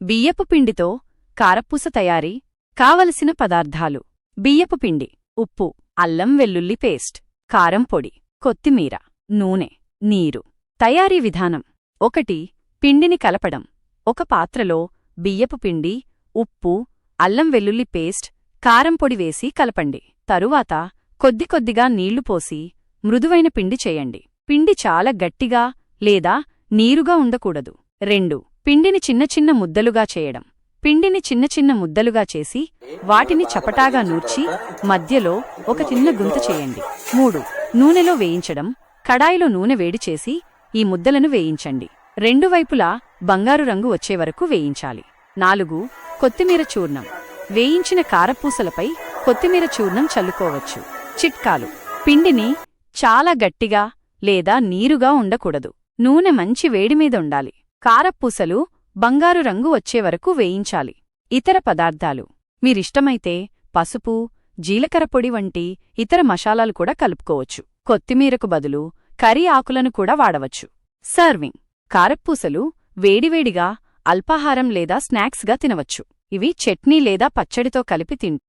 బియ్యపు పిండితో కారపూస తయారీ కావలసిన పదార్థాలు. బియ్యపు పిండి ఉప్పు అల్లం వెల్లుల్లి పేస్ట్ కారం పొడి కొత్తిమీర నూనె నీరు. తయారీ విధానం. ఒకటి పిండిని కలపడం. ఒక పాత్రలో బియ్యపు పిండి ఉప్పు అల్లం వెల్లుల్లి పేస్ట్ కారం పొడి వేసి కలపండి. తరువాత కొద్ది కొద్దిగా నీళ్ళు పోసి మృదువైన పిండి చేయండి. పిండి చాలా గట్టిగా లేదా నీరుగా ఉండకూడదు. రెండు పిండిని చిన్న చిన్న ముద్దలుగా చేయడం. పిండిని చిన్న చిన్న ముద్దలుగా చేసి వాటిని చపటాగా నూర్చి మధ్యలో ఒక చిన్న గుంత చేయండి. మూడు. నూనెలో వేయించడం. కడాయిలో నూనె వేడి చేసి ఈ ముద్దలను వేయించండి. రెండు వైపులా బంగారు రంగు వచ్చే వరకు వేయించాలి. నాలుగు. కొత్తిమీర చూర్ణం. వేయించిన కారపూసలపై కొత్తిమీర చూర్ణం చల్లుకోవచ్చు. చిట్కాలు. పిండిని చాలా గట్టిగా లేదా నీరుగా ఉండకూడదు. నూనె మంచి వేడిమీద ఉండాలి. కారపూసలు బంగారు రంగు వచ్చేవరకు వేయించాలి. ఇతర పదార్థాలు. మీరిష్టమైతే పసుపు జీలకర్ర పొడి వంటి ఇతర మసాలాలు కూడా కలుపుకోవచ్చు. కొత్తిమీరకు బదులు కర్రీ ఆకులను కూడా వాడవచ్చు. సర్వింగ్. కారప్పూసలు వేడివేడిగా అల్పాహారం లేదా స్నాక్స్గా తినవచ్చు. ఇవి చట్నీ లేదా పచ్చడితో కలిపి తింటు